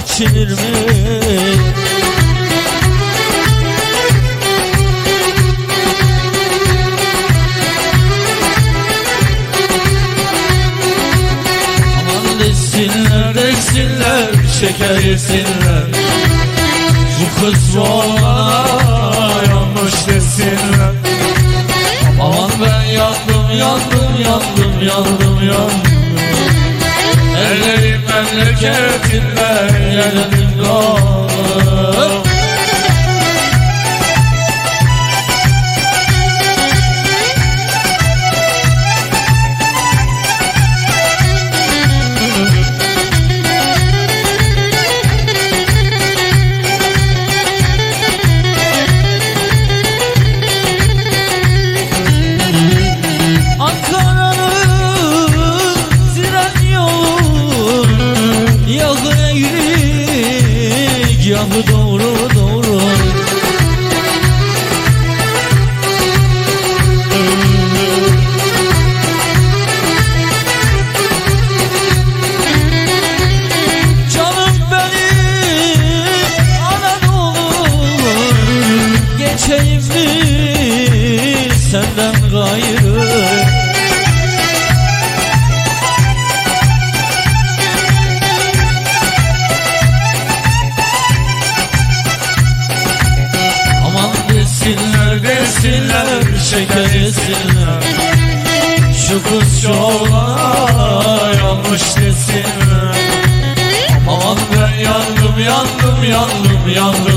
geçilir mi? Aman desinler desinler şeker yesinler. Bu kız bu oğlana yanmış desinler. Aman ben yandım yandım yandım yandım yandım Ellerim memleketinden yandım yandım of the door yesinler Şu kız şu oğlana yanmış desinler Aman ben yandım yandım yandım yandım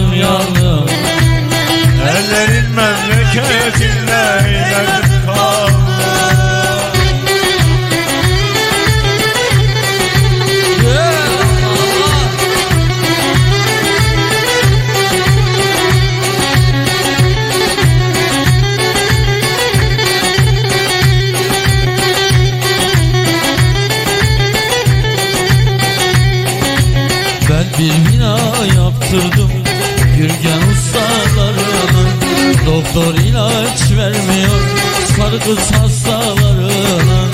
bir bina yaptırdım. Gürgen ustalarına Doktor ilaç vermiyor. Sarı kız hastalarına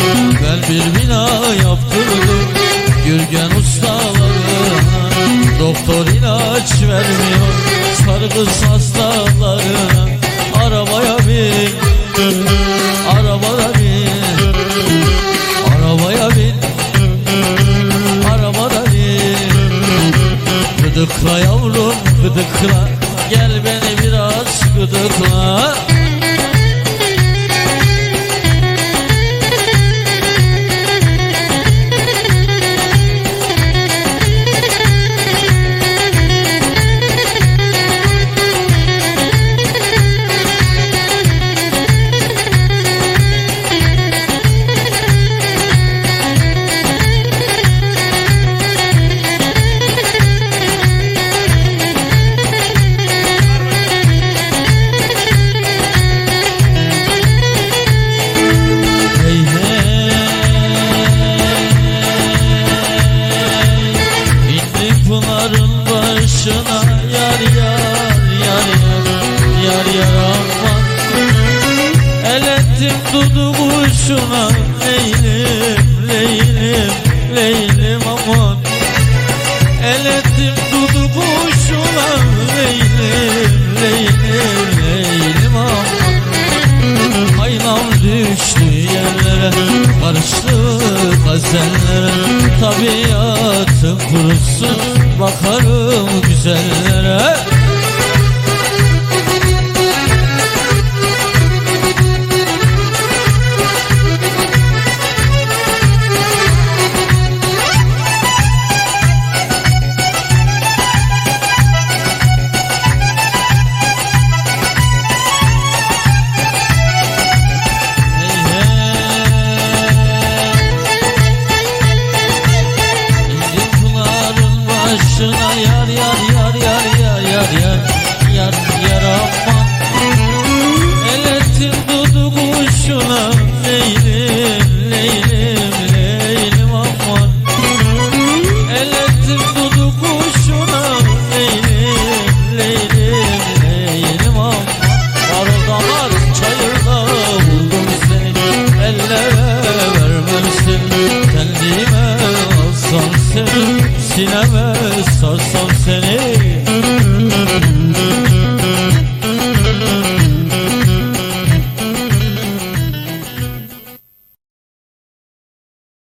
Ben bir bina yaptırdım. Gürgen ustalarına Doktor ilaç vermiyor. Sarı kız hastalarına Arabaya bin Gel beni biraz gıdıkla Ettim dudu kuşuna Leylim leylim leylim aman. El ettim dudu kuşuna Leylim leylim leylim aman. Aynam düştü yerlere Karıştı gazellere Tabiatın kurusun Bakarım güzellere sarsam seni.